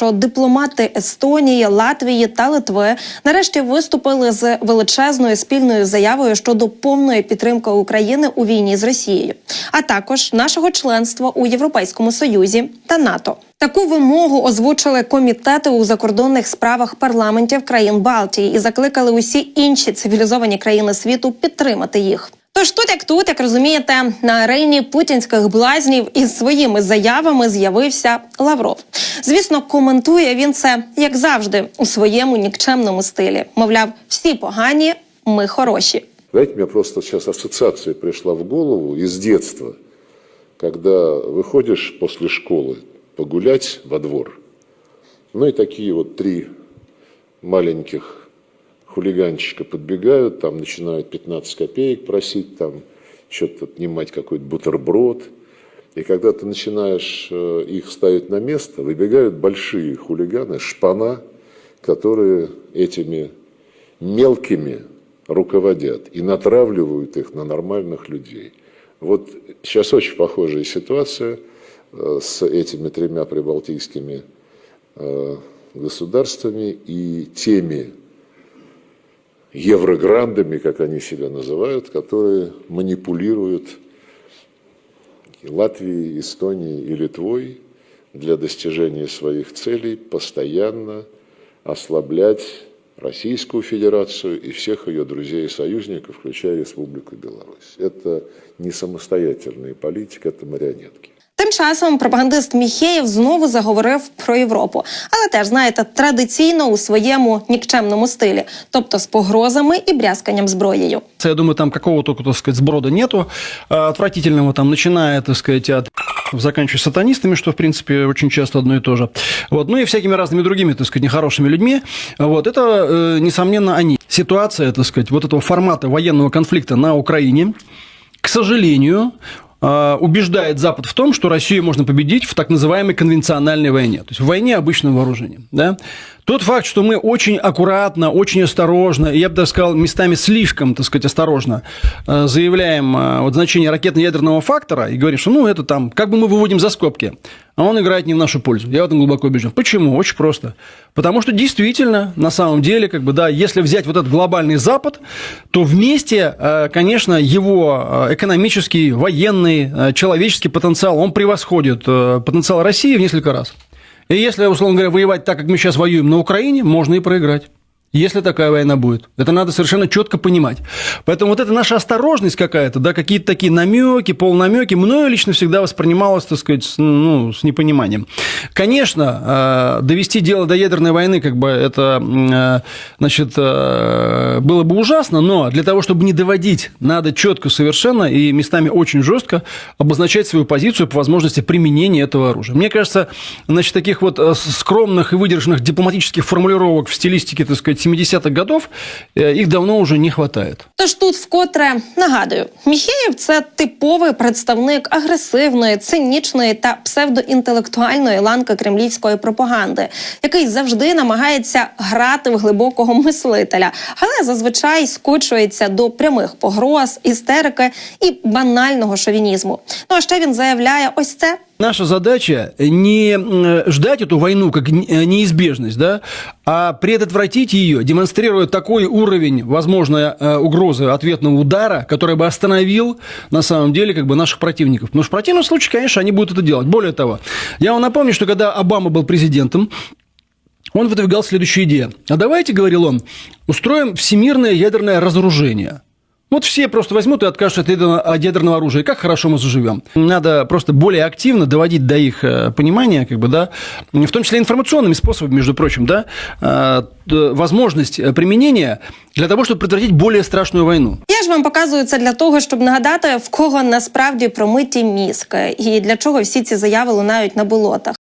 Що дипломати Естонії, Латвії та Литви нарешті виступили з величезною спільною заявою щодо повної підтримки України у війні з Росією, а також нашого членства у Європейському Союзі та НАТО. Таку вимогу озвучили комітети у закордонних справах парламентів країн Балтії і закликали усі інші цивілізовані країни світу підтримати їх. Тож тут, як тут, як розумієте, на арені путінських блазнів із своїми заявами з'явився Лавров. Звісно, коментує він це як завжди у своєму нікчемному стилі. Мовляв, всі погані, ми хороші. Знаете, мне просто сейчас ассоциация пришла в голову из детства, когда выходишь после школы погулять во двор, ну и такие вот три маленьких хулиганчика подбегают, там начинают 15 копеек просить, там что-то отнимать какой-то бутерброд. И когда ты начинаешь э, их ставить на место, выбегают большие хулиганы, шпана, которые этими мелкими руководят и натравливают их на нормальных людей. Вот сейчас очень похожая ситуация э, с этими тремя прибалтийскими э, государствами и теми еврограндами, как они себя называют, которые манипулируют Латвией, Эстонией и Литвой для достижения своих целей постоянно ослаблять Российскую Федерацию и всех ее друзей и союзников, включая Республику Беларусь. Это не самостоятельная политика, это марионетки. Тим часом пропагандист Міхеєв знову заговорив про Європу, але теж знаєте, традиційно у своєму нікчемному стилі, тобто з погрозами і брязканням зброєю. Я думаю, там какого только, так сказать, сброда нету. А, Отвратительного там, начиная, так сказать, от заканчивая сатанистами, что, в принципе, очень часто одно и то же. Вот. Ну и всякими разными другими, так сказать, нехорошими людьми. Вот. Это, э, несомненно, они. Ситуация, так сказать, вот этого формата военного конфликта на Украине, к сожалению, э, убеждает Запад в том, что Россию можно победить в так называемой конвенциональной войне, то есть в войне обычным вооружением. Да? Тот факт, что мы очень аккуратно, очень осторожно, я бы даже сказал, местами слишком, так сказать, осторожно э, заявляем э, вот значение ракетно-ядерного фактора и говорим, что ну это там, как бы мы выводим за скобки, а он играет не в нашу пользу. Я в этом глубоко убежден. Почему? Очень просто. Потому что действительно, на самом деле, как бы, да, если взять вот этот глобальный Запад, то вместе, э, конечно, его экономический, военный, человеческий потенциал, он превосходит потенциал России в несколько раз. И если, условно говоря, воевать так, как мы сейчас воюем на Украине, можно и проиграть. Если такая война будет. Это надо совершенно четко понимать. Поэтому вот эта наша осторожность какая-то, да, какие-то такие намеки, полнамеки, мною лично всегда воспринималось, так сказать, с, ну, с непониманием. Конечно, э, довести дело до ядерной войны, как бы это, э, значит, э, было бы ужасно, но для того, чтобы не доводить, надо четко совершенно и местами очень жестко обозначать свою позицию по возможности применения этого оружия. Мне кажется, значит, таких вот скромных и выдержанных дипломатических формулировок в стилистике, так сказать, 70-х годов, э, их давно уже не хватает. Тож тут вкотре нагадую, Міхеєв це типовий представник агресивної, цинічної та псевдоінтелектуальної ланки кремлівської пропаганди, який завжди намагається грати в глибокого мислителя, але зазвичай скочується до прямих погроз, істерики і банального шовінізму. Ну а ще він заявляє ось це. Наша задача не м, ждать эту войну как э, неизбежность, да, а предотвратить ее, демонстрируя такой уровень возможной э, угрозы ответного удара, который бы остановил на самом деле как бы наших противников. Потому что в противном случае, конечно, они будут это делать. Более того, я вам напомню, что когда Обама был президентом, он выдвигал следующую идею. А давайте, говорил он, устроим всемирное ядерное разоружение. Вот все просто возьмут и откажутся от ядерного, от ядерного оружия. Как хорошо мы заживем. Надо просто более активно доводить до их э, понимания, как бы, да, в том числе информационными способами, между прочим, да, э, т- возможность э, применения для того, чтобы предотвратить более страшную войну. Я ж вам показую це для того, щоб нагадати, в кого насправді промиті мізки, і для чого всі ці заяви лунають на болотах.